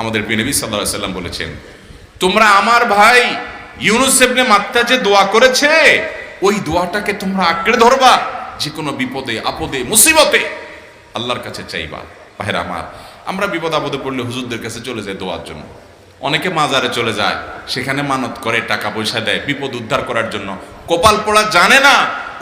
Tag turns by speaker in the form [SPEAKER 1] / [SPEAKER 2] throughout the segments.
[SPEAKER 1] আমাদের বিনবী সাল্লাহ সাল্লাম বলেছেন, তোমরা আমার ভাই ইউনুস ইবনে মাত্তা যে দোয়া করেছে, ওই দোয়াটাকে তোমরা আঁকড়ে ধরবা যে কোনো বিপদে, আপদে, মুসিবতে আল্লাহর কাছে চাইবা। ভাইরা আমার, আমরা বিপদ আপদে পড়লে হুজুরদের কাছে চলে যাই দোয়ার জন্য। অনেকে মাজারে চলে যায়, সেখানে মানত করে, টাকা পয়সা দেয়, বিপদ উদ্ধার করার জন্য। কপাল পড়া জানে না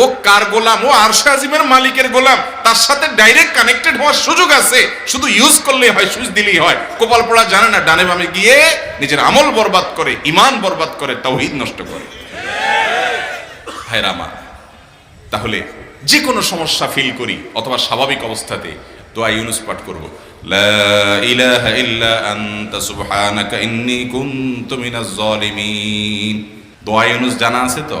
[SPEAKER 1] ও কার গোলাম? ও আরশা আজিমের মালিকের গোলাম। তার সাথে ডাইরেক্ট কানেক্টেড হওয়ার সুযোগ আছে। শুধু ইউজ করলেই হয়, সুইচ দিলেই হয়। কপাল পড়া জানে না, ডানে বামে গিয়ে নিজের আমল বরবাদ করে ইমান বরবাদ করে তাওহীদ নষ্ট করে। আমার তাহলে যে কোনো সমস্যা ফিল করি, অথবা স্বাভাবিক অবস্থাতে দোয়া ইউনুস পাঠ করব। লা ইলাহা ইল্লা আনতা সুবহানাকা ইন্নী কুনতু মিনাজ জালিমিন দোয়া ইউনুস জানা আছে তো?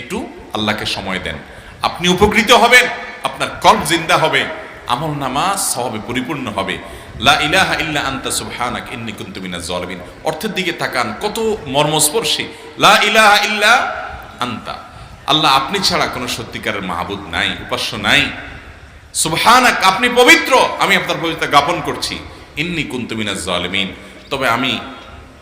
[SPEAKER 1] একটু আল্লাহকে সময় দেন। আপনি উপকৃত হবেন, আপনার কল্প জিন্দা হবে, আমল নামা সবে পরিপূর্ণ হবে। অর্থের দিকে তাকান, কত মর্মস্পর্শী। ইল্লা আন্তা। আল্লাহ আপনি ছাড়া কোনো সত্যিকারের মাহবুদ নাই, উপাস্য নাই। সুবহানাক, আপনি পবিত্র, আমি আপনার পবিত্র জ্ঞাপন করছি। ইন্নি কুনতু মিনাজ জালিমিন। তবে আমি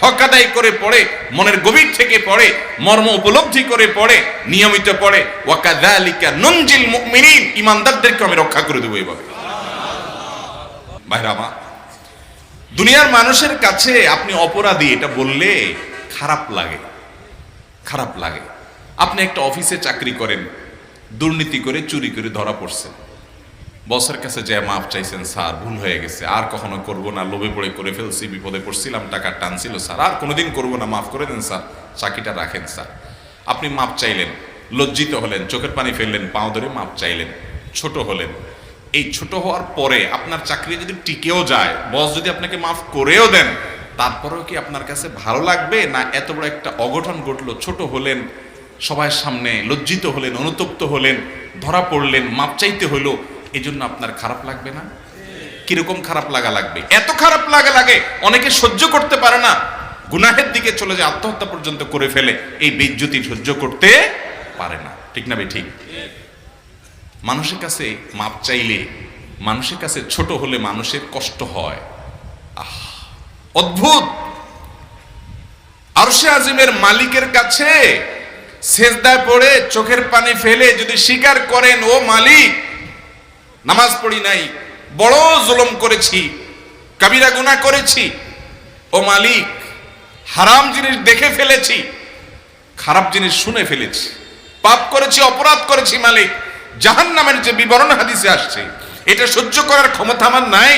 [SPEAKER 1] হকাদাই করে পড়ে, মনের গভীর থেকে পড়ে, মর্ম উপলব্ধি করে পড়ে, নিয়মিত পড়ে। ওয়াকাদালিকা নুনজিল মুমিনিন, ইমানদারদেরকে আমি রক্ষা করে দেবো এভাবে। ভাইরা দুনিয়ার মানুষের কাছে আপনি অপরাধী, এটা বললে খারাপ লাগে। খারাপ লাগে। আপনি একটা অফিসে চাকরি করেন, দুর্নীতি করে, চুরি করে ধরা পড়ছেন। বসের কাছে যে মাপ চাইছেন, স্যার, ভুল হয়ে গেছে। আর কখনো করব না। লোভে পড়ে করে ফেলছি, বিপদে পড়ছিলাম, টাকা টানছিল, স্যার। আর কোনোদিন করব না। মাফ করে দেন, স্যার। চাকরিটা রাখেন, স্যার। আপনি মাপ চাইলেন, লজ্জিত হলেন, চোখের পানি ফেললেন, পাও ধরে মাপ চাইলেন, ছোট হলেন। এই ছোট হওয়ার পরে আপনার চাকরি যদি টিকেও যায়, বস যদি আপনাকে মাফ করেও দেন, তারপরেও কি আপনার কাছে ভালো লাগবে? না, এত বড় একটা অঘটন ঘটলো। ছোট হলেন সবার সামনে লজ্জিত হলেন, অনুতপ্ত হলেন, ধরা পড়লেন, মাপ চাইতে হলো। এই জন্য আপনার খারাপ লাগবে না? কীরকম খারাপ লাগা লাগবে? এত খারাপ লাগা লাগে, অনেকে সহ্য করতে পারে না। গুনাহের দিকে চলে যায়, আত্মহত্যা পর্যন্ত করে ফেলে। এই বিদ্যুতি সহ্য করতে পারে না। ঠিক না ভাই ঠিক? মানুষের কাছে মাপ চাইলে, মানুষের কাছে ছোট হলে মানুষের কষ্ট হয়। আহ, অদ্ভুত! আরশে আজিমের মালিকের কাছে সেজদায় পড়ে চোখের পানি ফেলে যদি স্বীকার করেন, ও মালিক নামাজ পড়ি নাই, বড় জুলুম করেছি, কাবিরা গুনাহ করেছি। ও মালিক, হারাম জিনিস দেখে ফেলেছি, খারাপ জিনিস শুনে ফেলেছি। পাপ করেছি, অপরাধ করেছি মালিক জাহান নামের যে বিবরণ হাদিসে আসছে, এটা সহ্য করার ক্ষমতা আমার নাই।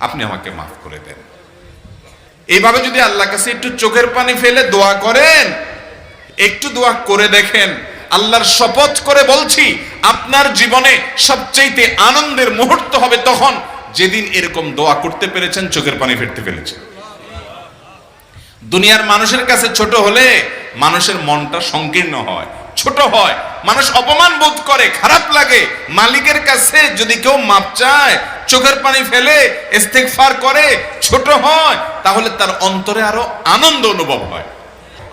[SPEAKER 1] আপনি আমাকে মাফ করে দেন। এইভাবে যদি আল্লাহ কাছে একটু চোখের পানি ফেলে দোয়া করেন, একটু দোয়া করে দেখেন আল্লাহর শপথ করে বলছি, আপনার জীবনে সবচেয়ে আনন্দের মুহূর্ত হবে তখন যেদিন এরকম দোয়া করতে পেরেছেন, চোখের পানি ফেরতে পেরেছেন দুনিয়ার মানুষের কাছে ছোট হলে মানুষের মনটা সংকীর্ণ হয়, ছোট হয়, মানুষ অপমান বোধ করে, খারাপ লাগে। মালিকের কাছে যদি কেউ মাপ চায়, চোখের পানি ফেলে, ইস্তেগফার করে, ছোট হয়, তাহলে তার অন্তরে আরও আনন্দ অনুভব হয়।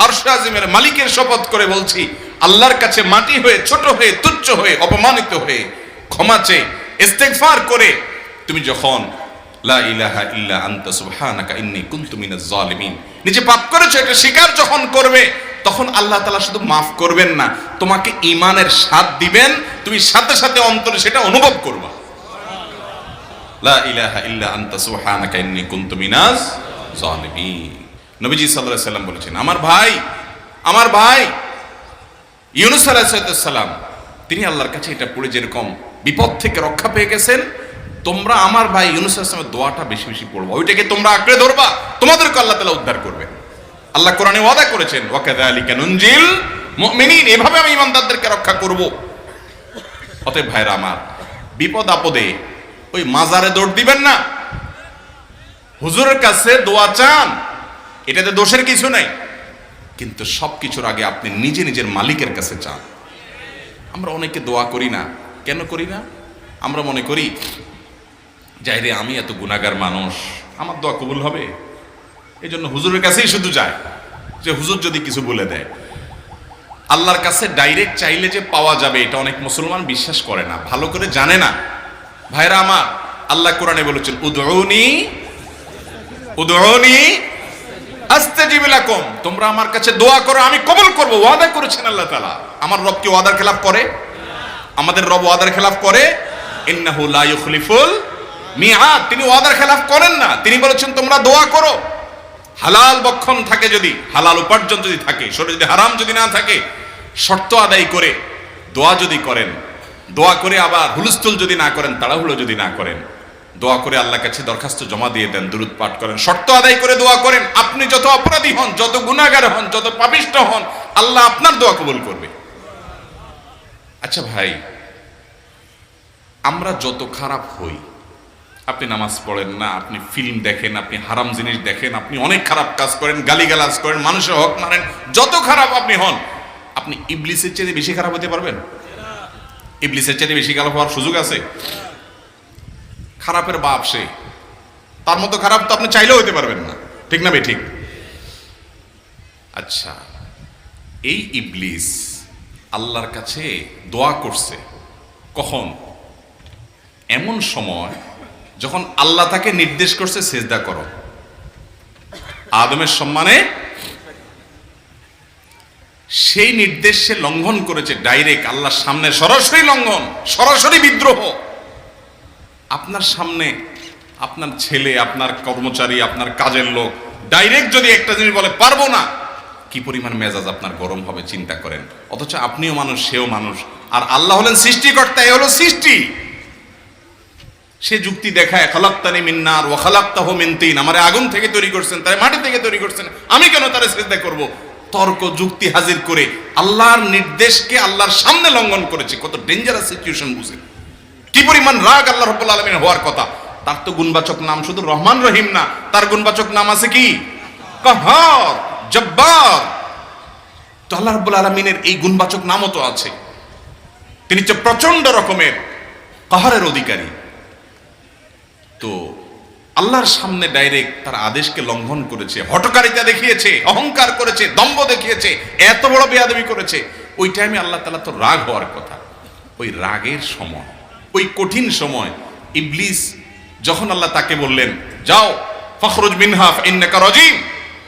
[SPEAKER 1] আরশ আজিমের মালিকের শপথ করে বলছি, আল্লাহর কাছে মাটি হয়ে, ছোট হয়ে, তুচ্ছ হয়ে, অপমানিত হয়ে, ক্ষমা চেয়ে, ইস্তেগফার করে, তুমি যখন, লা ইলাহা ইল্লা আনতা সুবহানাকা ইন্নী কুনতু মিনাজ জালিমিন, নিজে পাপ করেছ, এটা স্বীকার যখন করবে, তখন আল্লাহ তাআলা শুধু মাফ করবেন না, তোমাকে ঈমানের স্বাদ দিবেন, তুমি সাথে সাথে অন্তরে সেটা অনুভব করবা। লা ইলাহা ইল্লা আনতা সুবহানাকা ইন্নী কুনতু মিনাজ জালিমিন। নবীজি আলাইহি সাল্লাম বলেছেন, আমার ভাই আমার ভাই। ইউনুস সালাম, তিনি আল্লাহর কাছে এটা পড়ে যেরকম, বিপদ থেকে রক্ষা পেয়ে গেছেন, তোমরা আমার ভাই ইউনুস আসলামের দোয়াটা বেশি বেশি পড়ব। ওইটাকে তোমরা আঁকড়ে ধরবা, তোমাদেরকে আল্লাহ তালা উদ্ধার করবে। আল্লাহ কোরআনে ওয়াদা করেছেন ওয়াকাদা আলী নুনজিল মুমিনিন, এভাবে আমি ইমানদারদেরকে রক্ষা করব। অতএব ভাইরা আমার, বিপদ আপদে ওই মাজারে দৌড় দিবেন না। হুজুরের কাছে দোয়া চান এটাতে দোষের কিছু নাই। কিন্তু সব কিছুর আগে আপনি নিজে নিজের মালিকের কাছে চান। আমরা অনেকে দোয়া করি না। কেন করি না? আমরা মনে করি, যাই রে, আমি এত গুণাগার মানুষ। আমার দোয়া কবুল হবে? এই জন্য হুজুরের কাছেই শুধু যায়। যে হুজুর যদি কিছু বলে দেয়। আল্লাহর কাছে ডাইরেক্ট চাইলে যে পাওয়া যাবে, এটা অনেক মুসলমান বিশ্বাস করে না, ভালো করে জানে না। ভাইরা আমার, আল্লাহ কোরআনে বলেছেন উদৌনি উদৌনি আস্তাজিব লাকুম। তোমরা আমার কাছে দোয়া করো, আমি কবুল করব, ওয়াদা করেছেন আল্লাহ তাআলা। আমার রব কি ওয়াদার খেলাফ করে? আমাদের রব ওয়াদার খেলাফ করে? ইন্নাহু লা ইউখলিফুল মিআদ। তিনি ওয়াদার খেলাফ করেন না, তিনি বলেছেন, তোমরা দোয়া করো। হালাল বক্ষণ থাকে যদি, হালাল উপার্জন যদি থাকে, শরীরে যদি হারাম যদি না থাকে, শর্ত আদায় করে দোয়া যদি করেন, দোয়া করে আবার হুলস্থুল যদি না করেন, তাড়াহুড়ো যদি না করেন। দোয়া করে আল্লাহর কাছে দরখাস্ত জমা দিয়ে দেন, দুরুদ পাঠ করেন। শর্ত আদায় করে দোয়া করেন, আপনি যত অপরাধী হন, যত গুণাগার হন, যত পাপিষ্ট হন, আল্লাহ আপনার দোয়া কবুল করবে। আচ্ছা ভাই, আমরা যত খারাপ হই, আপনি নামাজ পড়েন না, আপনি ফিল্ম দেখেন, আপনি হারাম জিনিস দেখেন, আপনি অনেক খারাপ কাজ করেন, গালিগালাজ করেন, মানুষের হক মারেন যত খারাপ আপনি হন, আপনি ইবলিসের চেয়ে বেশি খারাপ হতে পারবেন? ইবলিসের চেয়ে বেশি খারাপ হওয়ার সুযোগ আছে? খারাপের বাপ সে। তার মতো খারাপ তো আপনি চাইলেও হতে পারবেন না। ঠিক না ঠিক আচ্ছা এই ইবলিস আল্লাহর কাছে দোয়া করছে। কখন? এমন সময় যখন আল্লাহ তাকে নির্দেশ করছে, সেজদা করো। আদমের সম্মানে সেই নির্দেশ সে লঙ্ঘন করেছে। ডাইরেক্ট আল্লাহর সামনে সরাসরি লঙ্ঘন, সরাসরি বিদ্রোহ। আপনার সামনে আপনার ছেলে, আপনার কর্মচারী, আপনার কাজের লোক ডাইরেক্ট যদি একটা জিনিস বলে, পারব না। কি পরিমাণ মেজাজ আপনার গরম হবে, চিন্তা করেন। অথচ আপনিও মানুষ, সেও মানুষ। আর আল্লাহ হলেন সৃষ্টিকর্তা, এ হলো সৃষ্টি। সে যুক্তি দেখায়, খালাক্তানি মিন্নার ও খালাক্তাহ মিনতিন আমারে আগুন থেকে তৈরি করছেন তাই মাটি থেকে তৈরি করছেন। আমি কেন তারে শ্রদ্ধা করব? তর্ক, যুক্তি হাজির করে আল্লাহর নির্দেশকে আল্লাহর সামনে লঙ্ঘন করেছে। কত ডেঞ্জারাস সিচুয়েশন বুঝে কি পরিমাণ রাগ আল্লাহ রব্বুল আলমিন হওয়ার কথা? তার তো গুণবাচক নাম শুধু রহমান রহিম না, তার গুণবাচক নাম আছে কি? কাহার, জব্বার। তো আল্লাহ রব্বুল আলমিনের এই গুণবাচক নামও তো আছে। তিনি হচ্ছে প্রচণ্ড রকমের কাহারের অধিকারী। তো আল্লাহর সামনে ডাইরেক্ট তার আদেশকে লঙ্ঘন করেছে হটকারিতা দেখিয়েছে, অহংকার করেছে, দম্ভ দেখিয়েছে, এত বড় বেয়াদবি করেছে। ওই টাইমে আল্লাহ তালা তো রাগ হওয়ার কথা। ওই রাগের সময় ওই কঠিন সময় ইবলিস যখন আল্লাহ তাকে বললেন, যাও, ফখরুজ মিনহাফ ইন্নাকা রাজিম,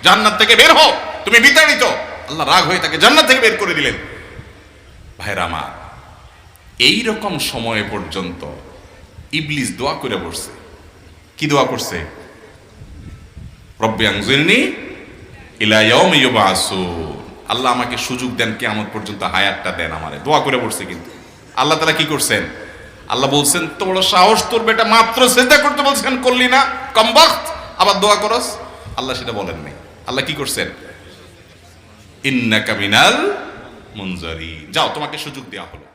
[SPEAKER 1] জান্নাত থেকে বের হও, তুমি বিতাড়িত। আল্লাহ রাগ হয়ে তাকে জান্নাত থেকে বের করে দিলেন। ভাইরা আমার এই রকম সময় পর্যন্ত ইবলিস দোয়া করে বসছে। কি দোয়া করছে? রব্বি আংজিরনি ইলা ইয়াউমি ইউবাসুন। আল্লাহ আমাকে সুযোগ দেন, কিয়ামত পর্যন্ত হায়াতটা দেন আমারে। দোয়া করে পড়ছে কিন্তু। আল্লাহ তাআলা কি করছেন? আল্লাহ বলছেন তো বড় সাহস তোর বেটা, মাত্র সেজদা করতে বলছেন, করলি না? কমবাখত আবার দোয়া করস? আল্লাহ সেটা বলেন নাই। আল্লাহ কি করছেন? ইন্নাকা কামিনাল মুনজারি যাও, তোমাকে সুযোগ দেওয়া হলো।